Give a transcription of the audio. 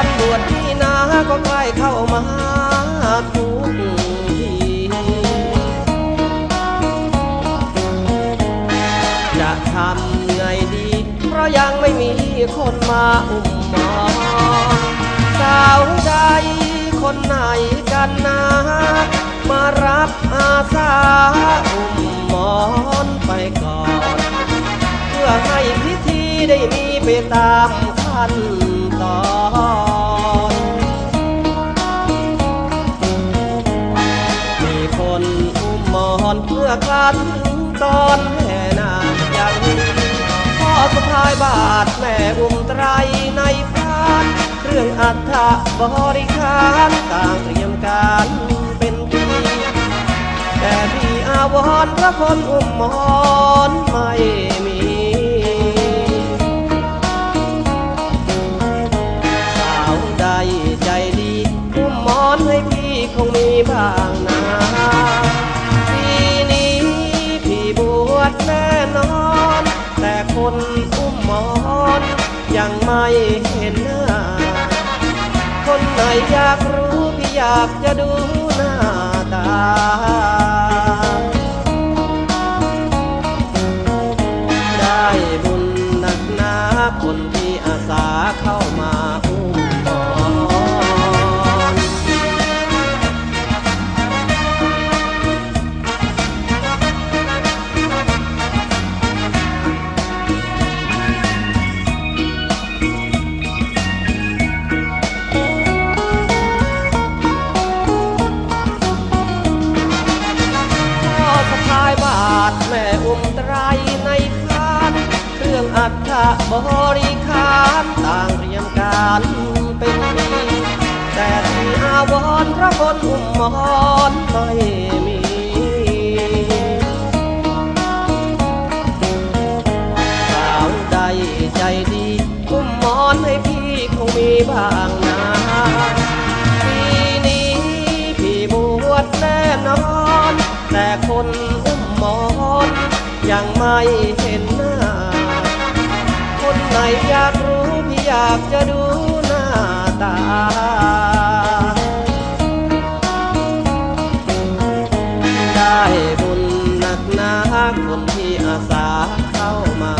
วันบวชนี่นาก็ใกล้เข้ามาทุกทีจะทำไงดี เพราะยังไม่มีคนมาอุ้มหมอนสาวใดคนไหนกันนะ มารับอาสาอุ้มหมอนไปก่อน เพื่อให้พิธีได้มีไปตามขั้น นตอนแห่นาอย่างพ่อสะพายบาทแม่อุ้มไตรในพานเครื่องอัฐบริคารต่างเตรียมการเป็นปีแต่พี่อาวรพระคนอุ้มมอนไม่ คนอุ้มหมอน ยังไม่เห็นหน้า คนไหนอยากรู้พี่อยากจะดูหน้าตา บริคารต่างเรียมการเป็นปีแต่ที่อาวรพระคนอุ้มมอนไม่มีสาวใดใจดีอุ้มมอนให้พี่คงมีบ้างนะปีนี้พี่บวชแน่นอน แต่คนอุ้มมอนยังไม่ อยากรู้พี่อยากจะดูหน้าตา ได้บุญหนักหนาคนที่อาสาเข้ามา